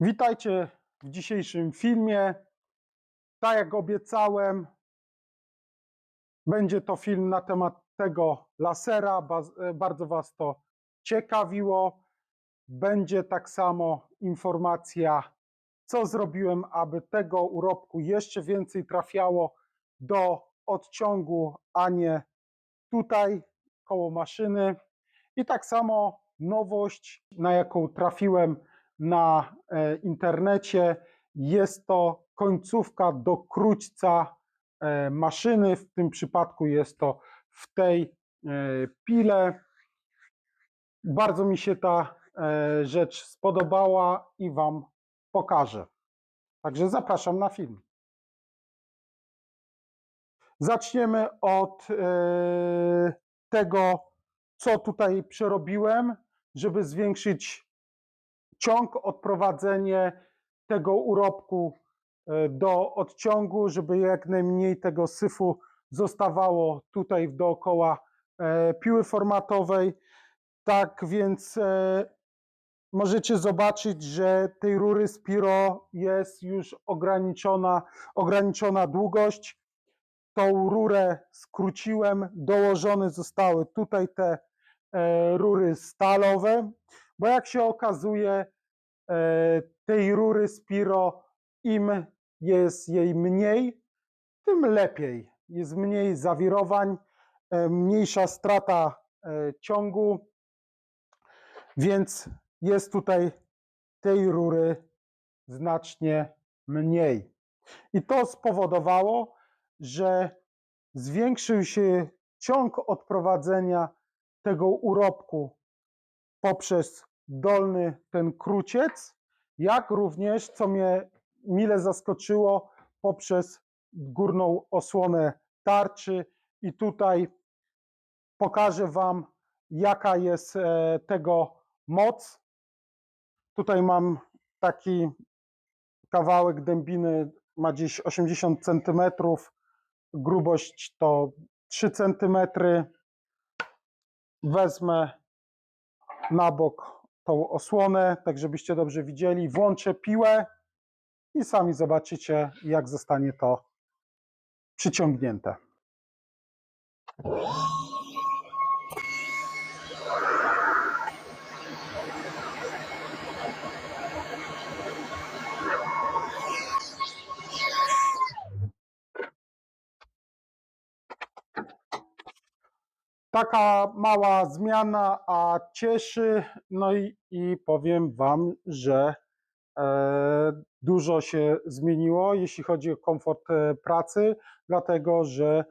Witajcie w dzisiejszym filmie. Tak jak obiecałem, będzie to film na temat tego lasera. E, Bardzo Was to ciekawiło. Będzie tak samo informacja, co zrobiłem, aby tego urobku jeszcze więcej trafiało do odciągu, a nie tutaj koło maszyny. I tak samo nowość, na jaką trafiłem na e, internecie, jest to końcówka do króćca e, maszyny. W tym przypadku jest to w tej e, pile. Bardzo mi się ta rzecz spodobała i Wam pokażę. Także zapraszam na film. Zaczniemy od tego, co tutaj przerobiłem, żeby zwiększyć ciąg, odprowadzenie tego urobku e, do odciągu, żeby jak najmniej tego syfu zostawało tutaj dookoła e, piły formatowej. Tak więc e, możecie zobaczyć, że tej rury Spiro jest już ograniczona, ograniczona długość. Tą rurę skróciłem, dołożone zostały tutaj te rury stalowe, bo jak się okazuje, e, tej rury Spiro, im jest jej mniej, tym lepiej. Jest mniej zawirowań, e, mniejsza strata e, ciągu, więc jest tutaj tej rury znacznie mniej. I to spowodowało, że zwiększył się ciąg odprowadzenia tego urobku poprzez dolny ten kruciec, jak również, co mnie mile zaskoczyło, poprzez górną osłonę tarczy. I tutaj pokażę Wam, jaka jest e, tego moc. Tutaj mam taki kawałek dębiny, ma gdzieś 80 cm, grubość to 3 cm. Wezmę na bok tą osłonę, tak żebyście dobrze widzieli. Włączę piłę i sami zobaczycie, jak zostanie to przyciągnięte. Taka mała zmiana, a cieszy. No i, i powiem Wam, że e, dużo się zmieniło, jeśli chodzi o komfort e, pracy, dlatego że,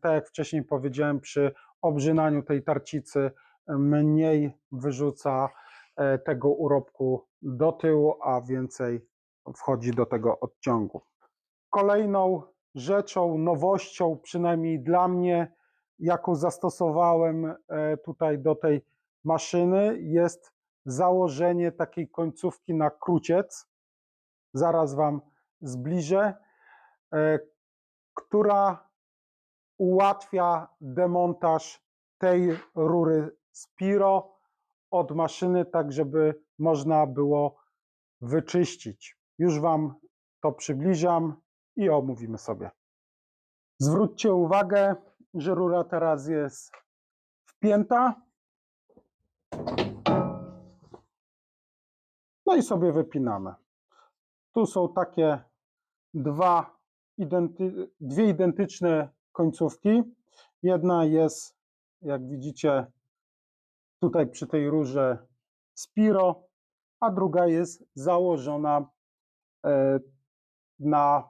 tak jak wcześniej powiedziałem, przy obrzynaniu tej tarcicy e, mniej wyrzuca e, tego urobku do tyłu, a więcej wchodzi do tego odciągu. Kolejną rzeczą, nowością, przynajmniej dla mnie, jaką zastosowałem e, tutaj do tej maszyny, jest założenie takiej końcówki na kruciec. Zaraz Wam zbliżę, e, która ułatwia demontaż tej rury Spiro od maszyny, tak żeby można było wyczyścić. Już Wam to przybliżam i omówimy sobie. Zwróćcie uwagę, że rura teraz jest wpięta. No i sobie wypinamy. Tu są takie dwa identy, dwie identyczne końcówki. Jedna jest, jak widzicie, tutaj przy tej rurze Spiro, a druga jest założona e, na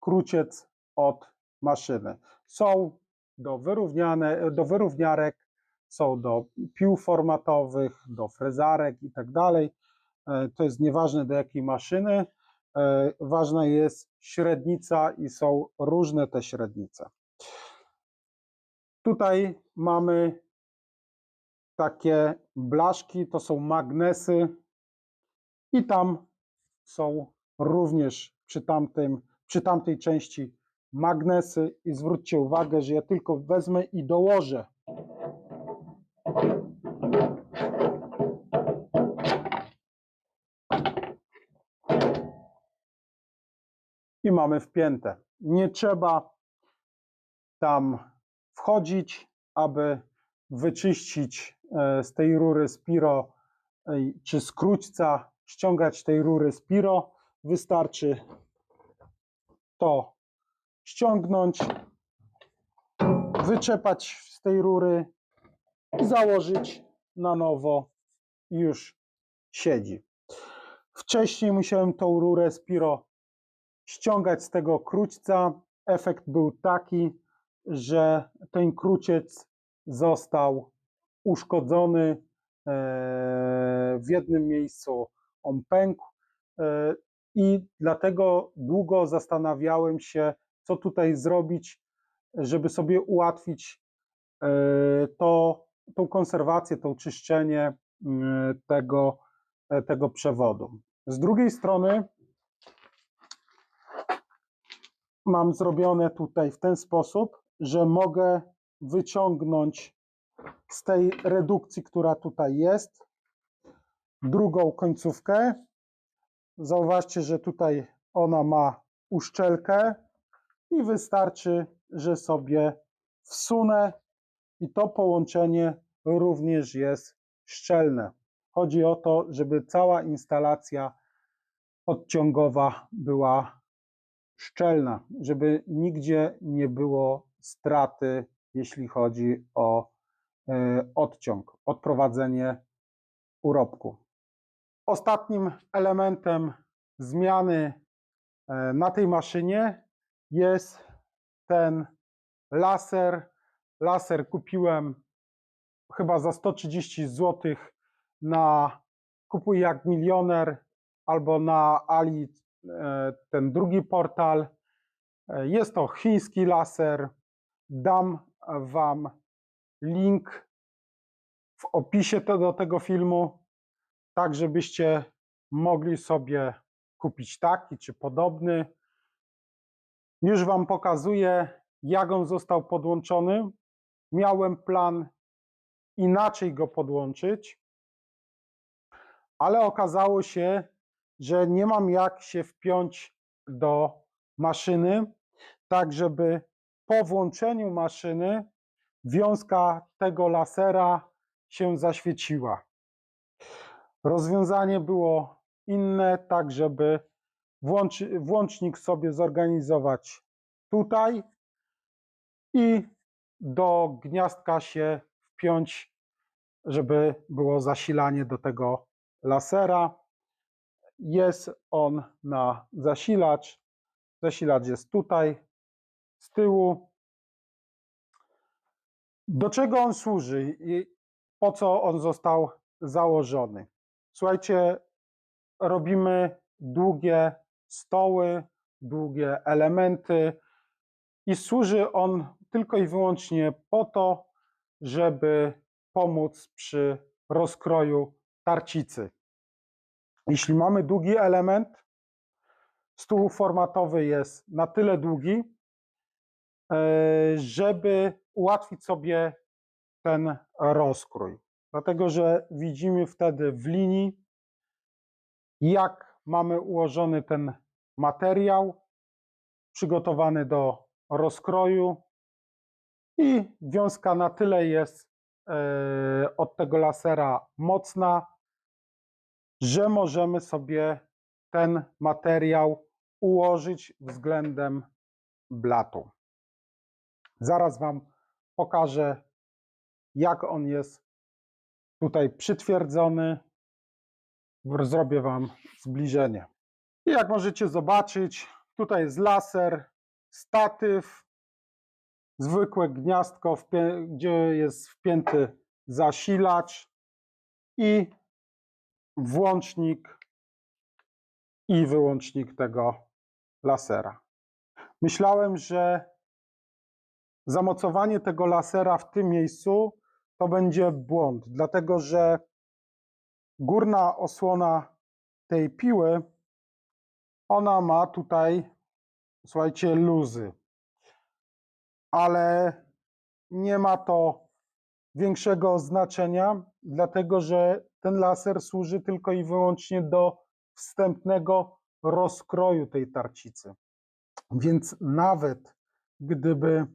kruciec od maszyny. Są do, wyrówniane, do wyrówniarek, są do pił formatowych, do frezarek i tak dalej. E, To jest nieważne do jakiej maszyny. E, Ważna jest średnica i są różne te średnice. Tutaj mamy takie blaszki, to są magnesy i tam są również przy, tamtym, przy tamtej części magnesy i zwróćcie uwagę, że ja tylko wezmę i dołożę. i mamy wpięte. Nie trzeba tam wchodzić, aby wyczyścić e, z tej rury Spiro e, czy z króćca, ściągać tej rury Spiro. Wystarczy to ściągnąć, wyczepać z tej rury i założyć na nowo i już siedzi. Wcześniej musiałem tą rurę Spiro ściągać z tego króćca. Efekt był taki, że ten króciec został uszkodzony e, w jednym miejscu on pękł e, i dlatego długo zastanawiałem się, co tutaj zrobić, żeby sobie ułatwić e, to, tą konserwację, to czyszczenie mm, tego, tego przewodu. Z drugiej strony mam zrobione tutaj w ten sposób, że mogę wyciągnąć z tej redukcji, która tutaj jest, drugą końcówkę. Zauważcie, że tutaj ona ma uszczelkę i wystarczy, że sobie wsunę i to połączenie również jest szczelne. Chodzi o to, żeby cała instalacja odciągowa była szczelna, żeby nigdzie nie było straty, jeśli chodzi o e, odciąg, odprowadzenie urobku. Ostatnim elementem zmiany e, na tej maszynie jest ten laser. Laser kupiłem chyba za 130 zł na Kupuj jak milioner albo na Ali e, ten drugi portal. E, Jest to chiński laser. Dam Wam link w opisie do tego filmu, tak żebyście mogli sobie kupić taki czy podobny. Już Wam pokazuję, jak on został podłączony. Miałem plan inaczej go podłączyć, ale okazało się, że nie mam jak się wpiąć do maszyny, tak żeby po włączeniu maszyny wiązka tego lasera się zaświeciła. Rozwiązanie było inne, tak żeby włączy, włącznik sobie zorganizować tutaj i do gniazdka się wpiąć, żeby było zasilanie do tego lasera. Jest on na zasilacz. Zasilacz jest tutaj z tyłu. Do czego on służy i po co on został założony? Słuchajcie, robimy długie stoły, długie elementy i służy on tylko i wyłącznie po to, żeby pomóc przy rozkroju tarcicy. Jeśli mamy długi element, stół formatowy jest na tyle długi, e, żeby ułatwić sobie ten rozkrój. Dlatego, że widzimy wtedy w linii, jak mamy ułożony ten materiał, przygotowany do rozkroju i wiązka na tyle jest e, od tego lasera mocna, że możemy sobie ten materiał ułożyć względem blatu. Zaraz Wam pokażę, jak on jest tutaj przytwierdzony. Zrobię Wam zbliżenie. I jak możecie zobaczyć, tutaj jest laser, statyw, zwykłe gniazdko, gdzie jest wpięty zasilacz i włącznik i wyłącznik tego lasera. Myślałem, że zamocowanie tego lasera w tym miejscu to będzie błąd, dlatego że górna osłona tej piły, ona ma tutaj, słuchajcie, luzy. Ale nie ma to większego znaczenia, dlatego że ten laser służy tylko i wyłącznie do wstępnego rozkroju tej tarcicy. Więc nawet gdyby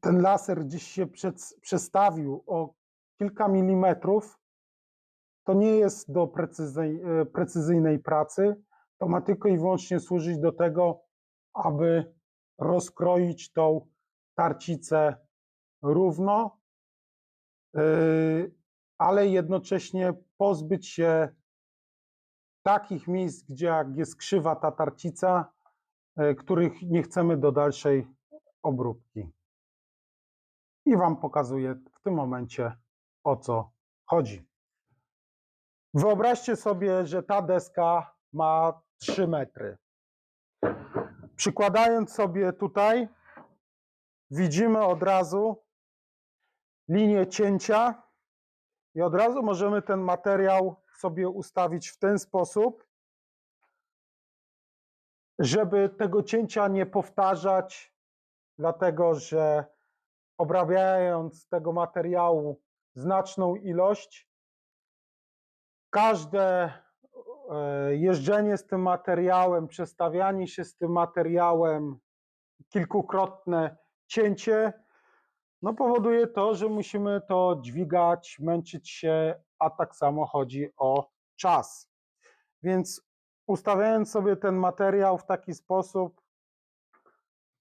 ten laser gdzieś się przed, przestawił o kilka milimetrów, to nie jest do precyzyjnej, e, precyzyjnej pracy. To ma tylko i wyłącznie służyć do tego, aby rozkroić tą tarcicę równo, yy, ale jednocześnie pozbyć się takich miejsc, gdzie jest krzywa ta tarcica, yy, których nie chcemy do dalszej obróbki. I Wam pokazuję w tym momencie o co chodzi. Wyobraźcie sobie, że ta deska ma 3 metry. Przykładając sobie tutaj, widzimy od razu linię cięcia i od razu możemy ten materiał sobie ustawić w ten sposób, żeby tego cięcia nie powtarzać, dlatego że obrabiając tego materiału znaczną ilość, każde e, jeżdżenie z tym materiałem, przestawianie się z tym materiałem, kilkukrotne cięcie, no powoduje to, że musimy to dźwigać, męczyć się, a tak samo chodzi o czas. Więc ustawiając sobie ten materiał w taki sposób,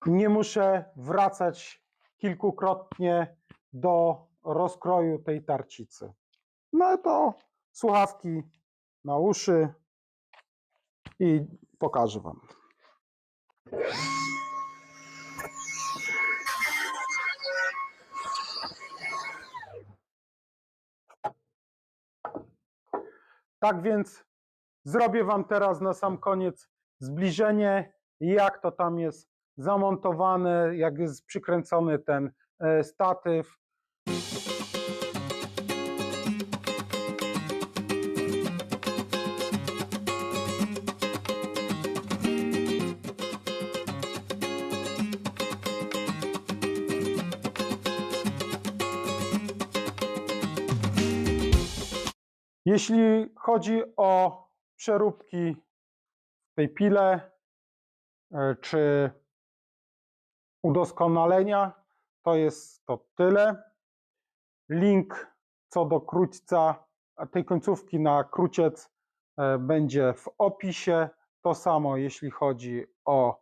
nie muszę wracać kilkukrotnie do rozkroju tej tarcicy. No to słuchawki na uszy i pokażę Wam. Tak więc zrobię Wam teraz na sam koniec zbliżenie, jak to tam jest zamontowane, jak jest przykręcony ten e, statyw. Jeśli chodzi o przeróbki w tej pile, e, czy udoskonalenia, to jest to tyle. Link co do króćca, tej końcówki na króciec e, będzie w opisie. To samo jeśli chodzi o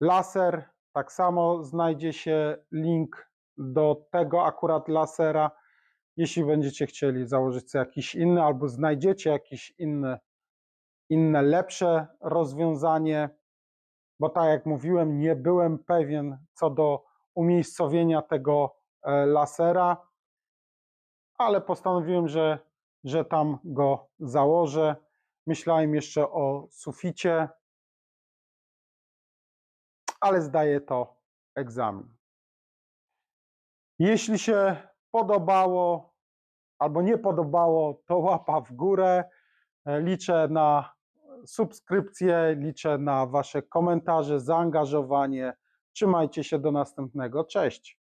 laser, tak samo znajdzie się link do tego akurat lasera. Jeśli będziecie chcieli założyć sobie jakiś inny, albo znajdziecie jakieś inne, inne lepsze rozwiązanie, bo tak jak mówiłem, nie byłem pewien co do umiejscowienia tego e, lasera, ale postanowiłem, że, że tam go założę. Myślałem jeszcze o suficie, ale zdaję to egzamin. Jeśli się podobało albo nie podobało, to łapa w górę. E, Liczę na subskrypcje, liczę na Wasze komentarze, zaangażowanie. Trzymajcie się do następnego. Cześć.